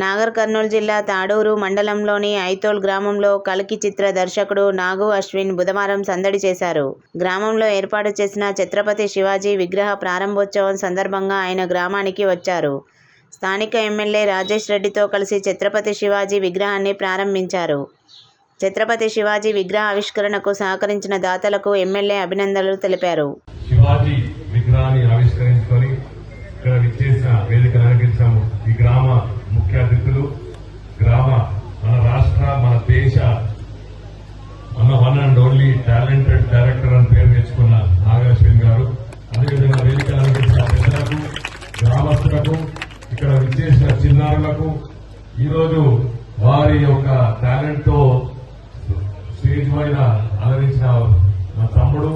నాగర్ కర్నూలు జిల్లా తాడూరు మండలంలోని ఐతోల్ గ్రామంలో కల్కి చిత్ర దర్శకుడు నాగు అశ్విన్ బుధవారం సందడి చేశారు. గ్రామంలో ఏర్పాటు చేసిన ఛత్రపతి శివాజీ విగ్రహ ప్రారంభోత్సవం సందర్భంగా ఆయన గ్రామానికి వచ్చారు. స్థానిక ఎమ్మెల్యే రాజేష్ రెడ్డితో కలిసి ఛత్రపతి శివాజీ విగ్రహాన్ని ప్రారంభించారు. ఛత్రపతి శివాజీ విగ్రహ ఆవిష్కరణకు సహకరించిన దాతలకు ఎమ్మెల్యే అభినందనలు తెలిపారు. శివాజీ విగ్రహాన్ని ఆవిష్కరించుకొని ఇక్కడ విచ్చేసిన వేదిక అలంకరించాము. ఈ గ్రామ ముఖ్య అతిథులు గ్రామ మన రాష్ట్ర మన దేశ మన one and only talented director అని పేరు తెచ్చుకున్న నాగాశ్విన్ గారు. అదేవిధంగా వేదిక అలంకరించిన గ్రామస్తులకు ఇక్కడ విచ్చేసిన చిన్నారులకు ఈరోజు వారి యొక్క టాలెంట్తో స్టేజ్ పైన అలరించిన మా తమ్ముడు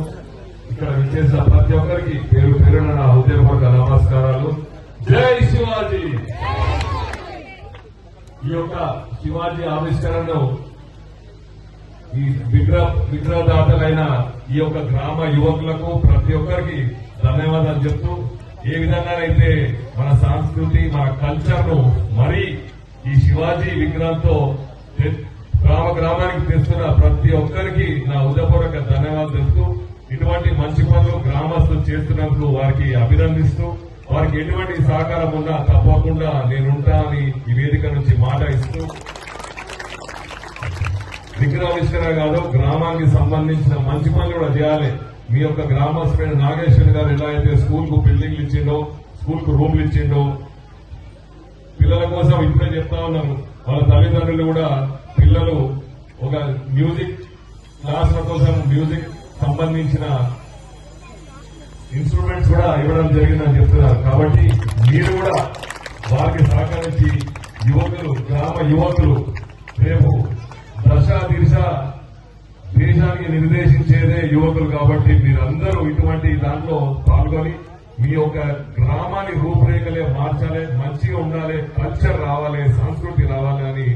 ఇక్కడ విచ్చేసిన ప్రతి ఒక్కరికి పేరు ఈ యొక్క శివాజీ ఆవిష్కరణను ఈ విగ్రహ విగ్రహదాతలైన ఈ యొక్క గ్రామ యువకులకు ప్రతి ఒక్కరికి ధన్యవాదాలు చెప్తూ ఏ విధంగానైతే మన సంస్కృతి మన కల్చర్ను మరీ ఈ శివాజీ విగ్రహంతో గ్రామ గ్రామానికి తెస్తున్న ప్రతి ఒక్కరికి నా ఉదయపూర్వక ధన్యవాదాలు తెలుపుతూ ఇటువంటి మంచి పనులు గ్రామస్తులు చేస్తున్నందుకు వారికి అభినందిస్తూ వారికి ఎటువంటి సహకారం ఉన్నా తప్పకుండా నేనుంటా అని ఈ వేదిక నుంచి మాట ఇస్తూ విగ్రహావిష్కరణ కాదు గ్రామానికి సంబంధించిన మంచి పనులు కూడా చేయాలి. మీ యొక్క గ్రామస్తుడైన నాగేశ్వరి గారు ఎలా అయితే స్కూల్కు బిల్డింగ్లు ఇచ్చిండో స్కూల్కు రూమ్లు ఇచ్చిండో పిల్లల కోసం ఇప్పుడే చెప్తా ఉన్నాను. వాళ్ళ తల్లిదండ్రులు కూడా పిల్లలు ఒక మ్యూజిక్ క్లాసుల కోసం మ్యూజిక్ సంబంధించిన ఇన్స్ట్రుమెంట్స్ కూడా ఇవ్వడం జరిగిందని చెప్తున్నారు. కాబట్టి మీరు కూడా వారికి సహకరించి యువకులు గ్రామ యువకులు రేపు దశ దిశ దేశానికి నిర్దేశించేదే యువకులు కాబట్టి మీరందరూ ఇటువంటి దాంట్లో పాల్గొని మీ యొక్క గ్రామాన్ని రూపురేఖలే మార్చాలి మంచిగా ఉండాలి కల్చర్ రావాలి సంస్కృతి రావాలి అని